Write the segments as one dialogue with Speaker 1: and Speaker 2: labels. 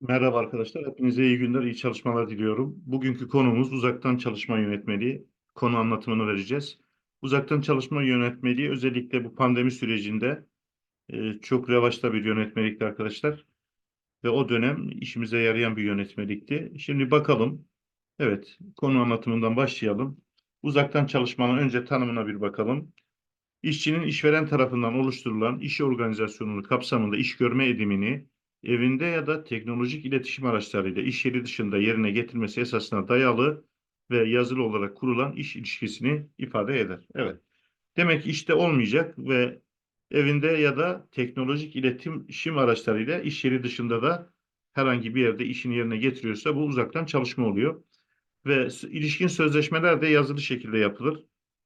Speaker 1: Merhaba arkadaşlar, hepinize iyi günler, iyi çalışmalar diliyorum. Bugünkü konumuz uzaktan çalışma yönetmeliği. Konu anlatımını vereceğiz. Uzaktan çalışma yönetmeliği özellikle bu pandemi sürecinde e, çok revaçta bir yönetmelikti arkadaşlar. Ve o dönem işimize yarayan bir yönetmelikti. Şimdi bakalım. Evet, konu anlatımından başlayalım. Uzaktan çalışmanın önce tanımına bir bakalım. İşçinin işveren tarafından oluşturulan iş organizasyonunu kapsamında iş görme edimini evinde ya da teknolojik iletişim araçlarıyla iş yeri dışında yerine getirmesi esasına dayalı ve yazılı olarak kurulan iş ilişkisini ifade eder. Evet. Demek ki işte olmayacak ve evinde ya da teknolojik iletişim araçlarıyla iş yeri dışında da herhangi bir yerde işini yerine getiriyorsa bu uzaktan çalışma oluyor. Ve ilişkin sözleşmeler de yazılı şekilde yapılır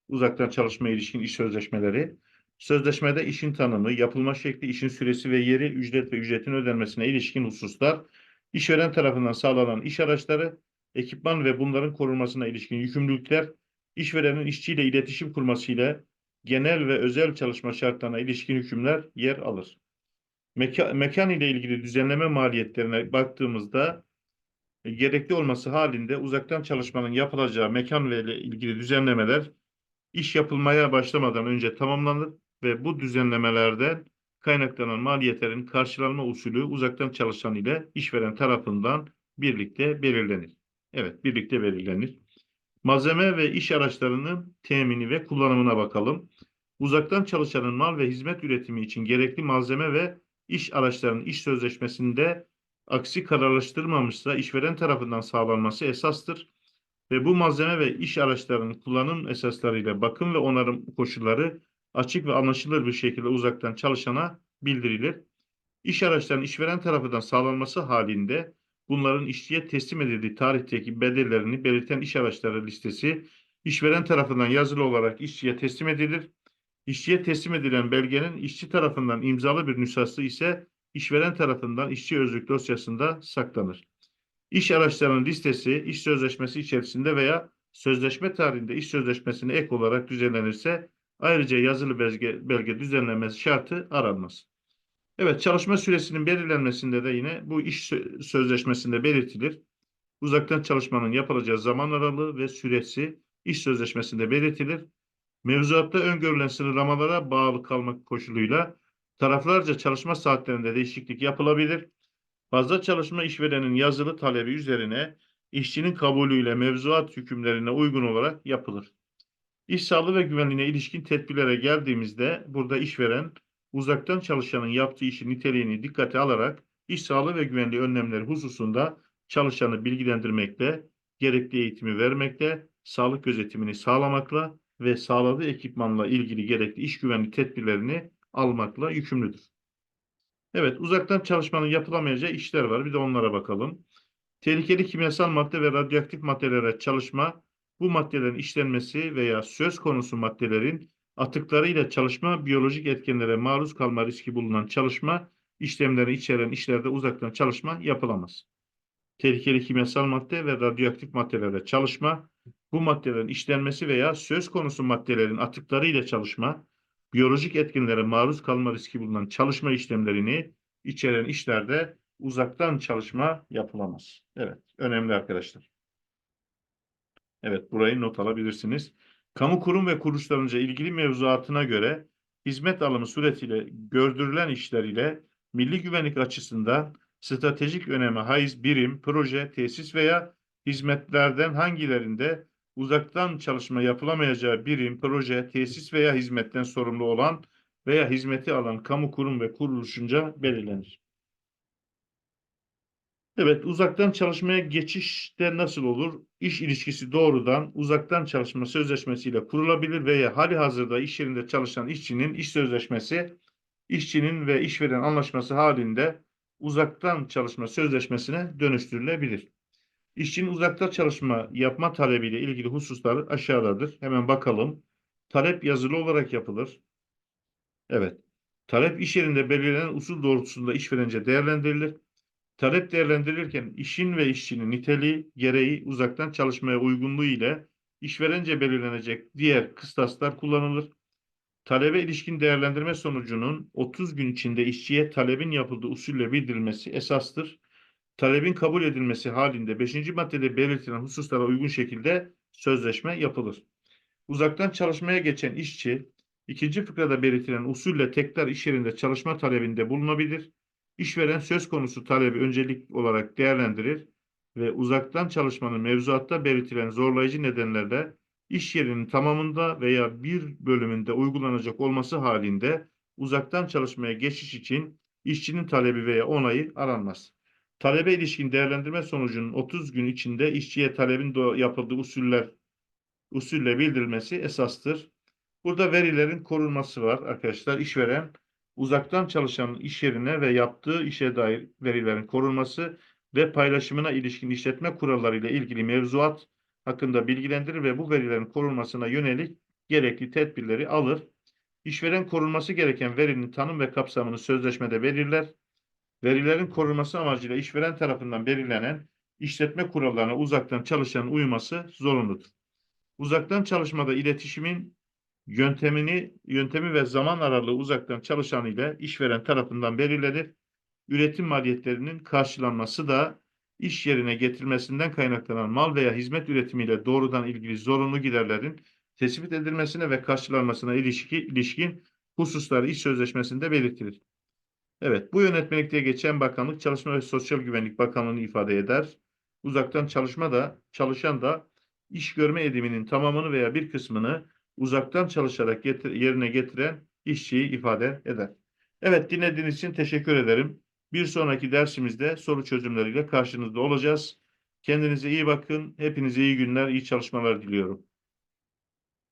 Speaker 1: uzaktan çalışmaya ilişkin iş sözleşmeleri. Sözleşmede işin tanımı, yapılma şekli, işin süresi ve yeri, ücret ve ücretin ödenmesine ilişkin hususlar, işveren tarafından sağlanan iş araçları, ekipman ve bunların korunmasına ilişkin yükümlülükler, işverenin işçiyle iletişim kurmasıyla genel ve özel çalışma şartlarına ilişkin hükümler yer alır. Meka mekan ile ilgili düzenleme maliyetlerine baktığımızda e, gerekli olması halinde uzaktan çalışmanın yapılacağı mekan ve ilgili düzenlemeler iş yapılmaya başlamadan önce tamamlanır ve bu düzenlemelerden kaynaklanan maliyetlerin karşılanma usulü uzaktan çalışan ile işveren tarafından birlikte belirlenir. Evet, birlikte belirlenir. Malzeme ve iş araçlarının temini ve kullanımına bakalım. Uzaktan çalışanın mal ve hizmet üretimi için gerekli malzeme ve iş araçlarının iş sözleşmesinde aksi kararlaştırılmamışsa işveren tarafından sağlanması esastır ve bu malzeme ve iş araçlarının kullanım esaslarıyla bakım ve onarım koşulları açık ve anlaşılır bir şekilde uzaktan çalışana bildirilir. İş araçlarının işveren tarafından sağlanması halinde bunların işçiye teslim edildiği tarihteki bedellerini belirten iş araçları listesi işveren tarafından yazılı olarak işçiye teslim edilir. İşçiye teslim edilen belgenin işçi tarafından imzalı bir nüshası ise işveren tarafından işçi özlük dosyasında saklanır. İş araçlarının listesi iş sözleşmesi içerisinde veya sözleşme tarihinde iş sözleşmesine ek olarak düzenlenirse ayrıca yazılı belge, belge düzenlenmesi şartı aranmaz. Evet çalışma süresinin belirlenmesinde de yine bu iş sözleşmesinde belirtilir. Uzaktan çalışmanın yapılacağı zaman aralığı ve süresi iş sözleşmesinde belirtilir. Mevzuatta öngörülen sınırlamalara bağlı kalmak koşuluyla taraflarca çalışma saatlerinde değişiklik yapılabilir Fazla çalışma işverenin yazılı talebi üzerine işçinin kabulüyle mevzuat hükümlerine uygun olarak yapılır. İş sağlığı ve güvenliğine ilişkin tedbirlere geldiğimizde burada işveren uzaktan çalışanın yaptığı işin niteliğini dikkate alarak iş sağlığı ve güvenliği önlemleri hususunda çalışanı bilgilendirmekle, gerekli eğitimi vermekle, sağlık gözetimini sağlamakla ve sağladığı ekipmanla ilgili gerekli iş güvenliği tedbirlerini almakla yükümlüdür. Evet, uzaktan çalışmanın yapılamayacağı işler var. Bir de onlara bakalım. Tehlikeli kimyasal madde ve radyoaktif maddelere çalışma, bu maddelerin işlenmesi veya söz konusu maddelerin atıklarıyla çalışma, biyolojik etkenlere maruz kalma riski bulunan çalışma, işlemleri içeren işlerde uzaktan çalışma yapılamaz. Tehlikeli kimyasal madde ve radyoaktif maddelere çalışma, bu maddelerin işlenmesi veya söz konusu maddelerin atıklarıyla çalışma, biyolojik etkinlere maruz kalma riski bulunan çalışma işlemlerini içeren işlerde uzaktan çalışma yapılamaz. Evet, önemli arkadaşlar. Evet, burayı not alabilirsiniz. Kamu kurum ve kuruluşlarınca ilgili mevzuatına göre hizmet alımı suretiyle gördürülen işler ile milli güvenlik açısından stratejik öneme haiz birim, proje, tesis veya hizmetlerden hangilerinde uzaktan çalışma yapılamayacağı birim, proje, tesis veya hizmetten sorumlu olan veya hizmeti alan kamu kurum ve kuruluşunca belirlenir. Evet, uzaktan çalışmaya geçişte nasıl olur? İş ilişkisi doğrudan uzaktan çalışma sözleşmesiyle kurulabilir veya hali hazırda iş yerinde çalışan işçinin iş sözleşmesi, işçinin ve işveren anlaşması halinde uzaktan çalışma sözleşmesine dönüştürülebilir. İşçinin uzakta çalışma yapma talebiyle ilgili hususlar aşağıdadır. Hemen bakalım. Talep yazılı olarak yapılır. Evet. Talep iş yerinde belirlenen usul doğrultusunda işverence değerlendirilir. Talep değerlendirilirken işin ve işçinin niteliği, gereği, uzaktan çalışmaya uygunluğu ile işverence belirlenecek diğer kıstaslar kullanılır. Talebe ilişkin değerlendirme sonucunun 30 gün içinde işçiye talebin yapıldığı usulle bildirilmesi esastır. Talebin kabul edilmesi halinde 5. maddede belirtilen hususlara uygun şekilde sözleşme yapılır. Uzaktan çalışmaya geçen işçi, ikinci fıkrada belirtilen usulle tekrar iş yerinde çalışma talebinde bulunabilir. İşveren söz konusu talebi öncelik olarak değerlendirir ve uzaktan çalışmanın mevzuatta belirtilen zorlayıcı nedenlerle iş yerinin tamamında veya bir bölümünde uygulanacak olması halinde uzaktan çalışmaya geçiş için işçinin talebi veya onayı aranmaz. Talebe ilişkin değerlendirme sonucunun 30 gün içinde işçiye talebin yapıldığı usuller usulle bildirilmesi esastır. Burada verilerin korunması var arkadaşlar. İşveren uzaktan çalışan iş yerine ve yaptığı işe dair verilerin korunması ve paylaşımına ilişkin işletme kurallarıyla ilgili mevzuat hakkında bilgilendirir ve bu verilerin korunmasına yönelik gerekli tedbirleri alır. İşveren korunması gereken verinin tanım ve kapsamını sözleşmede belirler. Verilerin korunması amacıyla işveren tarafından belirlenen işletme kurallarına uzaktan çalışanın uyması zorunludur. Uzaktan çalışmada iletişimin yöntemini, yöntemi ve zaman aralığı uzaktan çalışan ile işveren tarafından belirlenir. Üretim maliyetlerinin karşılanması da iş yerine getirilmesinden kaynaklanan mal veya hizmet üretimiyle doğrudan ilgili zorunlu giderlerin tespit edilmesine ve karşılanmasına ilişki, ilişkin hususları iş sözleşmesinde belirtilir. Evet, bu yönetmelikte geçen bakanlık Çalışma ve Sosyal Güvenlik Bakanlığı'nı ifade eder. Uzaktan çalışma da, çalışan da iş görme ediminin tamamını veya bir kısmını uzaktan çalışarak getir- yerine getiren işçiyi ifade eder. Evet, dinlediğiniz için teşekkür ederim. Bir sonraki dersimizde soru çözümleriyle karşınızda olacağız. Kendinize iyi bakın. Hepinize iyi günler, iyi çalışmalar diliyorum.